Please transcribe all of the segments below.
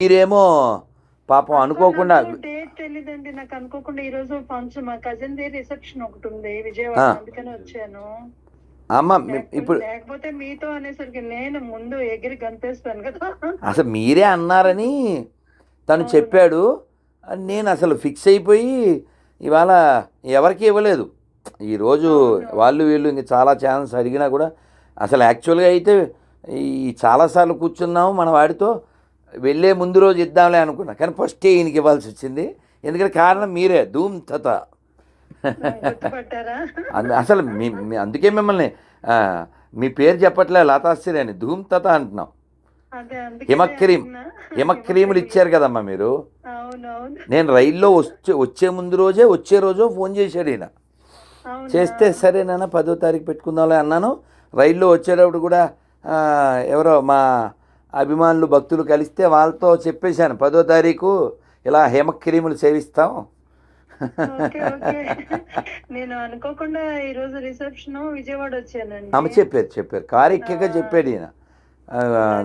మీరేమో పాపం అనుకోకుండా డేట్ తెలీదండి నాకు అనుకోకుండా ఈ రోజు ఫంక్షన్ మా కజిన్ ది రిసెప్షన్ ఒకటి ఉంది విజయవాడ. అందుకని వచ్చాను అమ్మ ఇప్పుడు లేకపోతే మీతో అనేసరికి నేను ముందు ఎగిరి గంతేస్తాను కదా అసలు మీరే అన్నారని తను. చెప్పాడు నేను అసలు ఫిక్స్ అయిపోయి ఇవాళ ఎవరికి ఇవ్వలేదు ఈరోజు. వాళ్ళు వీళ్ళు ఇంక చాలా ఛానల్స్ అడిగినా కూడా అసలు యాక్చువల్గా అయితే ఈ చాలాసార్లు కూర్చున్నాము మన వాడితో వెళ్ళే ముందు రోజు ఇద్దాంలే అనుకున్నా. కానీ ఫస్టే ఈయనకి ఇవ్వాల్సి వచ్చింది. ఎందుకంటే కారణం మీరే ధూమ్ తత అసలు మీ అందుకే మిమ్మల్ని మీ పేరు చెప్పట్లే లతాశ్రీ అని ధూమ్ తత అంటున్నాం హిమక్రీమ్. హిమక్రీములు ఇచ్చారు కదమ్మా మీరు. నేను రైల్లో వచ్చే వచ్చే ముందు రోజే వచ్చే రోజు ఫోన్ చేశాడు ఈయన? చేస్తే సరే నాన్న పదో తారీఖు పెట్టుకుందాంలే అన్నాను. రైల్లో వచ్చేటప్పుడు కూడా ఎవరో మా అభిమానులు భక్తులు కలిస్తే వాళ్ళతో చెప్పేశాను. పదో తారీఖు ఇలా హేమక్రీములు సేవిస్తాం. నేను అనుకోకుండా ఈ రోజు రిసెప్షన్ విజయవాడ వచ్చానండి. అమ్మ చెప్పారు చెప్పారు. కారు ఎక్కాక చెప్పాడు ఈయన.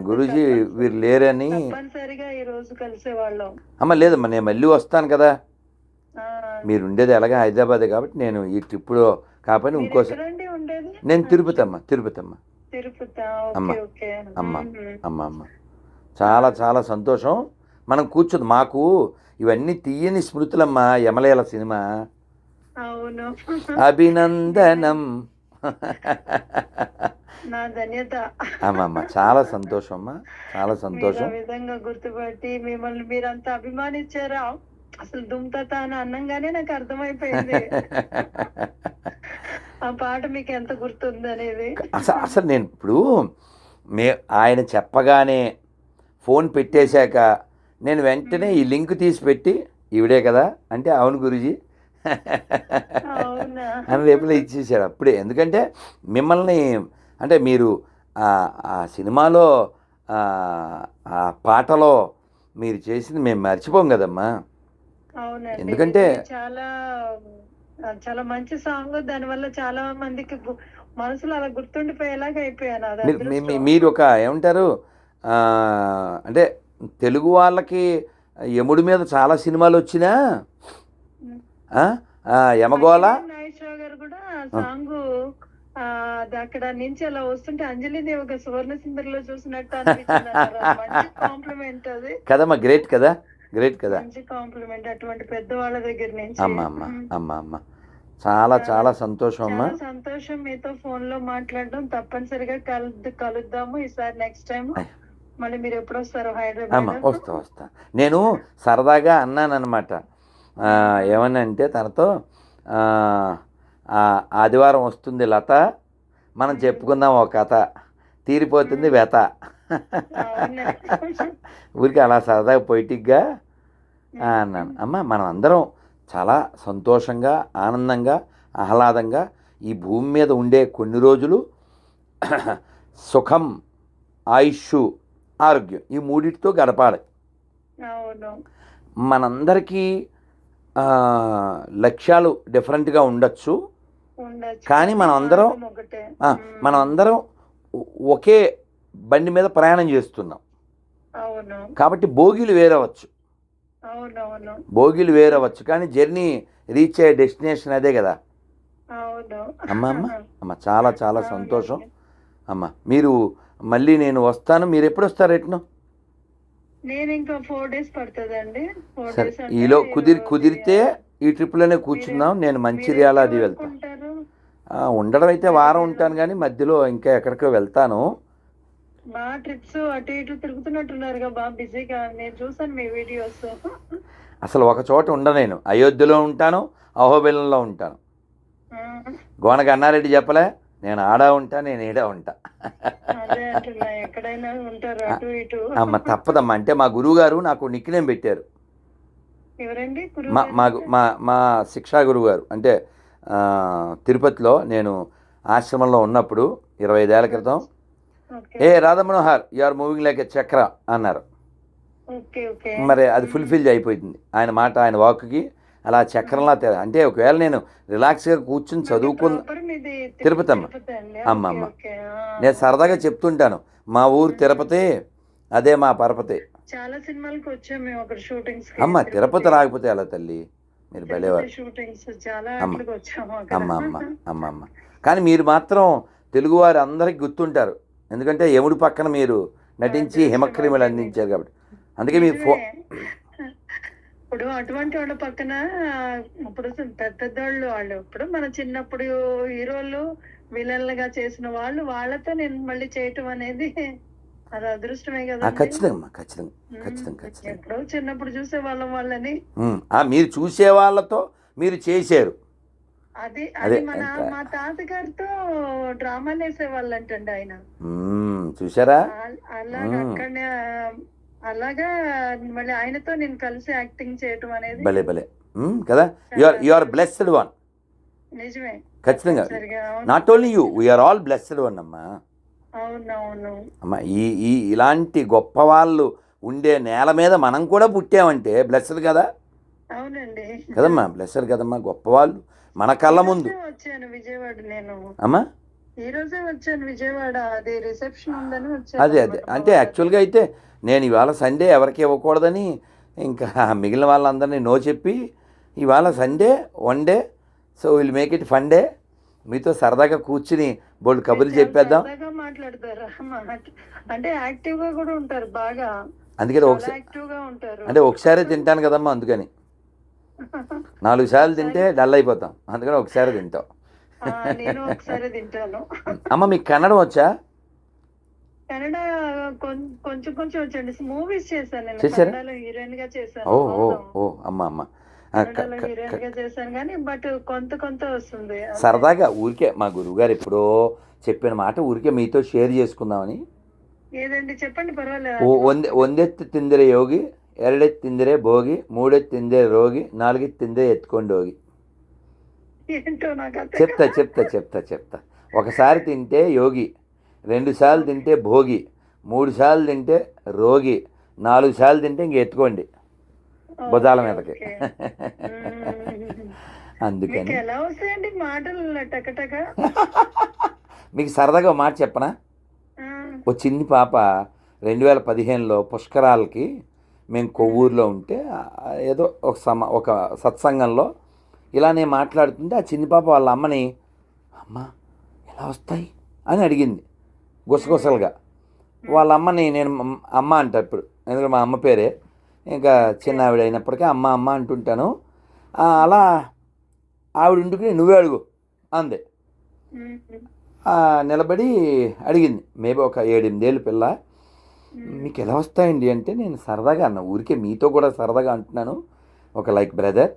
గురూజీ వీరు లేరని. తప్పనిసరిగా ఈ రోజు కలిసేవాళ్ళం. అమ్మ లేదమ్మా నేను మళ్ళీ వస్తాను కదా. మీరు ఉండేది ఎలాగా హైదరాబాదే కాబట్టి నేను ఈ ట్రిప్లో కాకపోతే మీరు ఇంకోసారి నేను తిరుపతి అమ్మ తిరుపతి అమ్మ. తిరుపతి అమ్మ, అమ్మ. మ్మ్. అమ్మ చాలా చాలా సంతోషం. మనం కూర్చుంది మాకు ఇవన్నీ తీయని స్మృతులమ్మా యమలేల సినిమా. అవును. అభినందనం. నా ధన్యత. అమ్మమ్మ చాలా సంతోషం అమ్మా. చాలా సంతోషం. విధంగా గుర్తుపట్టి మిమ్మల్ని మీరంతా అభిమానించారా? అసలు దుమ్తత అని అన్నంగానే నాకు అర్థమైపోయింది. ఆ పాట మీకు ఎంత గుర్తుంది అనేది అసలు అసలు నేను ఇప్పుడు మే ఆయన చెప్పగానే ఫోన్ పెట్టేశాక నేను వెంటనే ఈ లింక్ తీసి పెట్టి ఈవిడే కదా అంటే అవును గురుజీ. అని రేపులో ఇచ్చేసాడు అప్పుడే. ఎందుకంటే మిమ్మల్ని అంటే మీరు ఆ సినిమాలో ఆ పాటలో మీరు చేసింది మేము మర్చిపోం కదమ్మా. ఎందుకంటే- చాలా చాలా మంచి సాంగ్. దానివల్ల చాలా మందికి మనసులో అలా గుర్తుండిపోయేలాగా అయిపోయాను మీరు ఒక ఏమంటారు? ఆ, అంటే తెలుగు వాళ్ళకి యముడి మీద చాలా సినిమాలు వచ్చినా? ఉమ్. ఆ, ఆ, యమగోళ? నాగేశ్వరరావు గారు కూడా సాంగ్ అక్కడ నుంచి అలా వస్తుంటే అంజలి దేవి సువర్ణ సుందరిలో చూసినట్టు కాంప్లిమెంట్ అది కదమ్మా గ్రేట్ కదా? గ్రేట్ కదా. కాంప్లిమెంట్ అటువంటి పెద్దవాళ్ళ దగ్గర నుంచి అమ్మ అమ్మ ఉమ్. అమ్మ అమ్మ. చాలా చాలా సంతోషం అమ్మా. సంతోషం మీతో ఫోన్లో మాట్లాడడం. తప్పనిసరిగా కలు కలుద్దాము ఈసారి నెక్స్ట్ టైం. మళ్ళీ మీరు ఎప్పుడు వస్తారు అమ్మ హైదరాబాద్ వస్తా వస్తా. నేను సరదాగా అన్నానన్నమాట. ఆ, ఏమనంటే తనతో ఆదివారం వస్తుంది లత. మనం చెప్పుకుందాం ఒక కథ. తీరిపోతుంది వ్యత? ఊరికి అలా సరదాగా పొయిటిక్గా ఆ, అన్నాను. అమ్మ మనం అందరం చాలా సంతోషంగా ఆనందంగా ఆహ్లాదంగా ఈ భూమి మీద ఉండే కొన్ని రోజులు సుఖం ఆయుష్ ఆరోగ్యం ఈ మూడిటితో గడపాలి. మనందరికీ లక్ష్యాలు డిఫరెంట్గా ఉండొచ్చు. కానీ మనం అందరం-. మనం అందరం ఒకే బండి మీద ప్రయాణం చేస్తున్నాం. కాబట్టి భోగిలు వేరవచ్చు. భోగిలు వేరవచ్చు. కానీ జర్నీ రీచ్ అయ్యే డెస్టినేషన్ అదే కదా. అమ్మ అమ్మ. అమ్మ చాలా చాలా సంతోషం. అమ్మ మీరు మళ్ళీ నేను వస్తాను. మీరు ఎప్పుడు వస్తారు ఎట్ను? నేను ఇంకా ఫోర్ డేస్ పడుతుందండి. సరే ఈలో కుదిరి కుదిరితే ఈ ట్రిప్లోనే కూర్చుందాం. నేను మంచిర్యాల అది వెళ్తాను ఉండడం అయితే వారం ఉంటాను కానీ మధ్యలో ఇంకా ఎక్కడికో వెళ్తాను. మా ట్రిప్స్ అటు ఇటు తిరుగుతున్నట్టున్నారుగా బాగా బిజీగా. నేను చూసాను మీ వీడియోస్. అసలు ఒక చోట ఉండ నేను. అయోధ్యలో ఉంటాను అహోబిలంలో ఉంటాను. గోనక అన్నారెడ్డి చెప్పలే నేను ఆడా ఉంటా నేను ఈడా ఉంటా. అమ్మ తప్పదమ్మా. అంటే మా గురువు గారు నాకు నిక్నేం పెట్టారు. మా? మా గు- మా శిక్షా గురువు గారు అంటే తిరుపతిలో నేను ఆశ్రమంలో ఉన్నప్పుడు ఇరవై ఐదేళ్ళ క్రితం ఏ Radha Manohar you are moving like a chakra అన్నారు. మరి అది ఫుల్ఫిల్ అయిపోయింది. ఆయన మాట ఆయన వాక్కి అలా చక్రంలా తె- అంటే ఒకవేళ నేను రిలాక్స్గా కూర్చుని చదువుకున్న తిరుపతి అమ్మ. అమ్మ. నేను సరదాగా చెప్తుంటాను. మా ఊరు తిరుపతి అదే మా పరపతి. చాలా సినిమాలకు వచ్చాం మేము అక్కడ షూటింగ్స్ అమ్మ తిరుపతి రాకపోతే ఎలా తల్లి? మీరు భలేవారు. షూటింగ్స్ చాలా అమ్మ. అమ్మ అమ్మ అమ్మ. కానీ మీరు మాత్రం తెలుగువారు అందరికి గుర్తుంటారు. ఎందుకంటే యముడి పక్కన మీరు నటించి హిమక్రిములు అందించారు కాబట్టి. అందుకే మీరు ఫో. ఇప్పుడు అటువంటి వాళ్ళ పక్కన ఇప్పుడు పెద్ద పెద్దోళ్ళు వాళ్ళు ఇప్పుడు మన చిన్నప్పుడు హీరోలు విలన్లుగా చేసిన వాళ్ళు వాళ్ళతో నేను మళ్ళీ చేయటం అనేది అది అదృష్టమే కదా ఖచ్చితంగా ఖచ్చితంగా ఖచ్చితంగా ఖచ్చితంగా. ఎప్పుడో చిన్నప్పుడు చూసే వాళ్ళం వాళ్ళని మీరు చూసే వాళ్ళతో మీరు చేశారు. అది అదే, మన మా తాతగారితో డ్రామాలు వేసేవాళ్ళు అంటండి ఆయన చూసారా అలాగా. అక్కడనే అలాగా మళ్ళీ ఆయనతో నేను కలిసి యాక్టింగ్ చేయటం అనేది భలే భలే. కదా? You are you are blessed one. నిజమే. ఖచ్చితంగా. Not only you we are all blessed one అమ్మా. అమ్మ ఈ ఈ ఇలాంటి గొప్ప వాళ్ళు ఉండే నేల మీద మనం కూడా పుట్టామంటే బ్లెస్డ్ కదా? కదమ్మా బ్లెస్డ్ కదమ్మా గొప్ప వాళ్ళు మన కళ్ళ ముందు. ఈ రోజే వచ్చాను విజయవాడ నేను. అమ్మా? ఈ రోజే వచ్చాను విజయవాడ. అది రిసెప్షన్ ఉందని వచ్చాను అదే అదే. అంటే యాక్చువల్గా అయితే నేను ఇవాళ సండే ఎవరికి ఇవ్వకూడదని ఇంకా మిగిలిన వాళ్ళందరినీ నో చెప్పి ఇవాళ Sunday one day so will make it fun day. మీతో సరదాగా కూర్చుని బోల్డ్ కబుర్లు చెప్పేద్దాం. మాట్లాడతారా. మాట- అంటే యాక్టివ్గా కూడా ఉంటారు బాగా. అందుకని ఒకసారి అంటే ఒకసారి తింటాను కదమ్మా అందుకని. నాలుగు సార్లు తింటే డల్ అయిపోతాం. అందుకని ఒకసారి తింటాం. అమ్మ మీకు కన్నడం వచ్చా? కన్నడ కొంచెం కొంచెం వచ్చండి. మూవీస్ చేశాను నేను. హీరోయిన్గా చేశాను. ఓ ఓ ఓ అమ్మ అమ్మ. చేశాను కానీ బట్ కొంత కొంత వస్తుంది. సరదాగా ఊరికే మా గురువు గారు ఎప్పుడో చెప్పిన మాట ఊరికే మీతో షేర్ చేసుకుందామని. ఏదండి? చెప్పండి పర్వాలేదు. వందెత్తి తిందిరే యోగి. ಯೋಗಿ ಎರಡೆತ್ತು ತಿಂದರೆ ಭೋಗಿ ಮೂಡೆತ್ತು ತಿಂದರೆ ರೋಗಿ ನಾಲ್ಗೆತ್ತು ತಿಂದರೆ ఎత్తుకోండి ಹೋಗಿ ఏంటో నాకు అర్థం చెప్తా చెప్తా చెప్తా చెప్తా ఒకసారి తింటే యోగి రెండు సార్లు తింటే భోగి మూడు సార్లు తింటే రోగి నాలుగు సార్లు తింటే ఇంక ఎత్తుకోండి కాదు. భుజాల ఓకే, మీదకి ఓకే. మ్మ్. మీకు అందుకని ఎలా వస్తాయండి మాటలు టకటక మీకు సరదాగా ఒక మాట చెప్పనా ఆ, ఓ చిన్ని పాప రెండు వేల పదిహేనులో పుష్కరాలకి మేము కొవ్వూరులో ఉంటే ఏదో ఒక సమ ఒక సత్సంగంలో ఇలానే మాట్లాడుతుంటే ఆ చిన్ని పాప వాళ్ళ అమ్మని అమ్మ ఎలా వస్తాయి? అని అడిగింది గుసగుసలుగా. వాళ్ళ అమ్మని నేను అమ్మ అంట ఇప్పుడు ఎందుకంటే మా అమ్మ పేరే. ఇంకా చిన్న ఆవిడ అయినప్పటికీ అమ్మ అమ్మ అంటుంటాను. అలా ఆవిడ ఇంటికి నువ్వే అడుగు అందే. నిలబడి అడిగింది మేబీ ఒక ఏడెనిమిదేళ్ళు పిల్ల మీకు ఎలా వస్తాయండి అంటే నేను సరదాగా అన్న ఊరికే మీతో కూడా సరదాగా అంటున్నాను. ఒక లైక్ బ్రదర్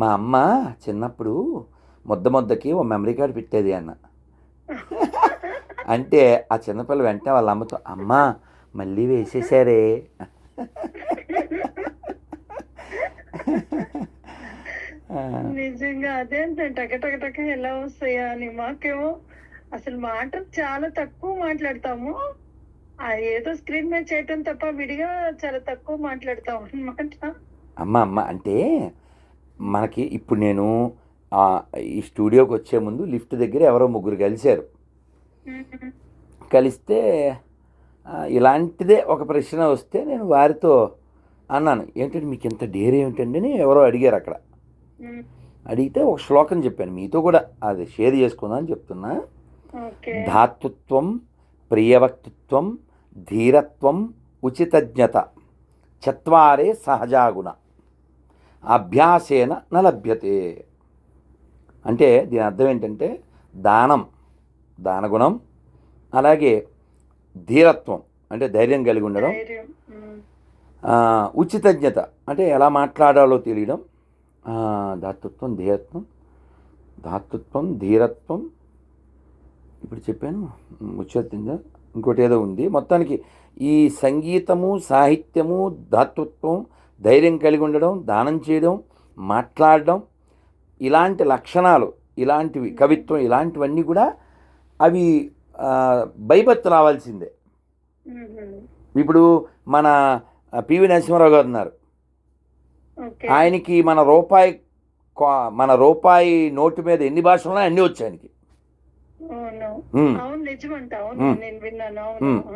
మా అమ్మ చిన్నప్పుడు ముద్ద ముద్దకి ఓ మెమరీ కార్డ్ పెట్టేది అన్న. అంటే ఆ చిన్నపిల్ల వెంటనే వాళ్ళ అమ్మతో అమ్మ మళ్ళీ వేసేసారే. నిజంగా అదేంటే టక టక టక ఎలా వస్తాయా అని మాకేమో అసలు మాటలు చాలా తక్కువ మాట్లాడతాము. ఏదో స్క్రీన్ మీద చేయటం తప్ప విడిగా చాలా తక్కువ మాట్లాడతాం అన్నమాట. అమ్మ అమ్మ అంటే మనకి ఇప్పుడు నేను ఈ స్టూడియోకి వచ్చే ముందు లిఫ్ట్ దగ్గర ఎవరో ముగ్గురు కలిశారు. కలిస్తే ఇలాంటిదే ఒక ప్రశ్న వస్తే నేను వారితో అన్నాను ఏంటంటే మీకు ఇంత డేర్ ఏమిటండి అని ఎవరో అడిగారు అక్కడ. అడిగితే ఒక శ్లోకం చెప్పాను మీతో కూడా అది షేర్ చేసుకుందాం అని చెప్తున్నా ధాతృత్వం ప్రియవక్తృత్వం ధీరత్వం ఉచితజ్ఞత చత్వారే సహజాగుణ అభ్యాసేన న లభ్యతే అంటే దీని అర్థం ఏంటంటే దానం దానగుణం అలాగే ధీరత్వం అంటే ధైర్యం కలిగి ఉండడం. ఉచితజ్ఞత అంటే ఎలా మాట్లాడాలో తెలియడం. దాతృత్వం ధీరత్వం దాతృత్వం ధీరత్వం. ఇప్పుడు చెప్పాను ఉచితజ్ఞత. ఇంకోటి ఏదో ఉంది. మొత్తానికి ఈ సంగీతము సాహిత్యము దాతృత్వం ధైర్యం కలిగి ఉండడం దానం చేయడం మాట్లాడడం ఇలాంటి లక్షణాలు ఇలాంటివి కవిత్వం ఇలాంటివన్నీ కూడా అవి బైబత్ రావాల్సిందే. ఇప్పుడు మన పివి నరసింహారావు గారు ఉన్నారు. ఆయనకి మన రూపాయి మన రూపాయి నోటు మీద ఎన్ని భాషలు ఉన్నాయి అన్నీ వచ్చాయి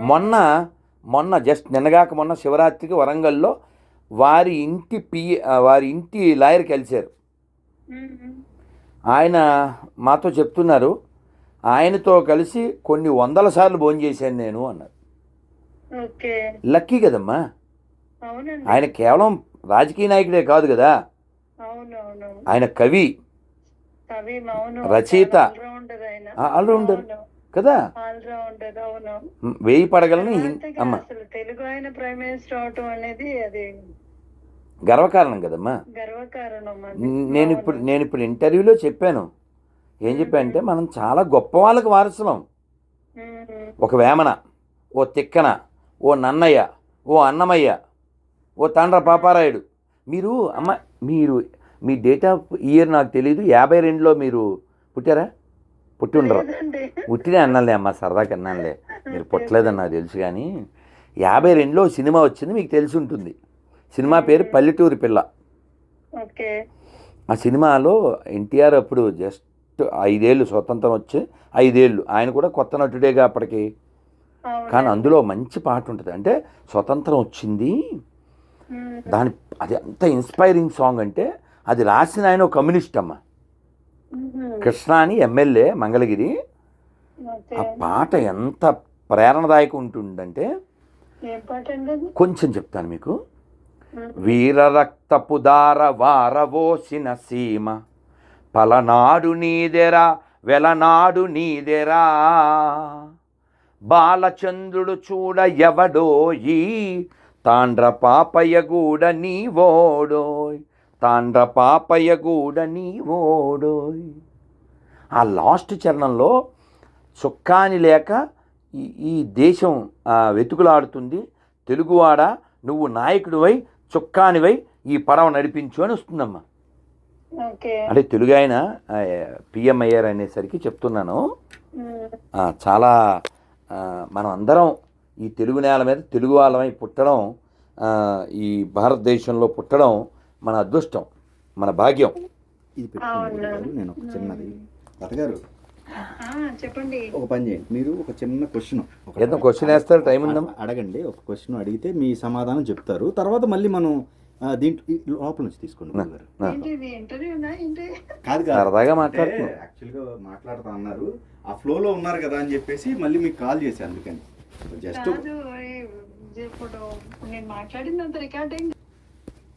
మొన్న మొన్న జస్ట్ నిన్నగాక మొన్న శివరాత్రికి వరంగల్లో వారి ఇంటి పి వారి ఇంటి లాయర్ కలిశారు. ఆయన మాతో చెప్తున్నారు ఆయనతో కలిసి కొన్ని వందల సార్లు భోజనం చేశాను నేను అన్నారు. లక్కీ కదమ్మా. ఆయన కేవలం రాజకీయ నాయకుడే కాదు కదా. ఆయన కవి. రచయిత. ఆల్రౌండర్. కదా? వేయి పడగలని అమ్మ. తెలుగు ఆయన ప్రైమ్ మినిస్టర్ అవటం అనేది అది గర్వకారణం కదమ్మా. నేను ఇప్పుడు నేను ఇప్పుడు ఇంటర్వ్యూలో చెప్పాను. ఏం చెప్పానంటే మనం చాలా గొప్ప వాళ్ళకి వారసులం. ఒక వేమన ఓ తిక్కన ఓ నన్నయ్య ఓ అన్నమయ్య ఓ తండ్ర పాపారాయుడు. మీరు అమ్మ మీరు మీ డేట్ ఆఫ్ ఇయర్ నాకు తెలియదు యాభై రెండులో మీరు పుట్టారా? పుట్టి ఉండరు. పుట్టినే అన్నాలే అమ్మ సరదాకి అన్నానులే. మీరు పుట్టలేదని నాకు తెలుసు కానీ యాభై రెండులో సినిమా వచ్చింది మీకు తెలిసి ఉంటుంది. సినిమా పేరు పల్లెటూరి పిల్ల. ఓకే. ఆ సినిమాలో ఎన్టీఆర్ అప్పుడు జస్ట్ ఐదేళ్ళు స్వతంత్రం వచ్చి ఐదేళ్ళు. ఆయన కూడా కొత్త నటుడేగా అప్పటికి. కానీ అందులో మంచి పాట ఉంటుంది. అంటే స్వతంత్రం వచ్చింది. దాని అది ఎంత ఇన్స్పైరింగ్ సాంగ్ అంటే అది రాసిన ఆయన ఒక కమ్యూనిస్ట్ అమ్మ. కృష్ణ అని ఎమ్మెల్యే మంగళగిరి. ఆ పాట ఎంత ప్రేరణదాయకం ఉంటుందంటే కొంచెం చెప్తాను మీకు. ఉమ్, వీర రక్తపు దార వారవోసిన సీమ పలనాడు నీదెరా వెలనాడు నీదెరా. బాలచంద్రుడు చూడ ఎవడోయి తాండ్ర పాపయ్య గూడ నీవోడోయ్. తాండ్ర పాపయ్య గూడ నీవోడోయ్ ఆ లాస్ట్ చరణంలో చుక్కాని లేక ఈ దేశం వెతుకులాడుతుంది. తెలుగువాడ నువ్వు నాయకుడివై చుక్కానివై ఈ పడవ నడిపించు అని వస్తుందమ్మా. అంటే తెలుగు ఆయన పిఎం అయ్యారు అనేసరికి చెప్తున్నాను. చాలా మనం అందరం ఈ తెలుగు నేల మీద తెలుగు వాళ్ళమై పుట్టడం ఈ భారతదేశంలో పుట్టడం మన అదృష్టం మన భాగ్యం. ఇది. గారు, నేను ఒక చిన్నది. తాతగారు ఆ, చెప్పండి. ఒక పని చేయండి. మీరు ఒక చిన్న క్వశ్చన్. ఏదో క్వశ్చన్ వేస్తారు టైం ఉందా? అడగండి ఒక క్వశ్చన్ అడిగితే మీ సమాధానం చెప్తారు. తర్వాత మళ్ళీ మనం దీంట్లో లోపల నుంచి తీసుకోండి కాదు సరదాగా అంటే మాట్లాడుతున్నాం. యాక్చువల్గా మాట్లాడుతా అన్నారు. ఆ ఫ్లోలో ఉన్నారు కదా అని చెప్పేసి మళ్ళీ మీకు కాల్ చేశాను అందుకని. జస్ట్ నేను మాట్లాడినంత రికార్డింగ్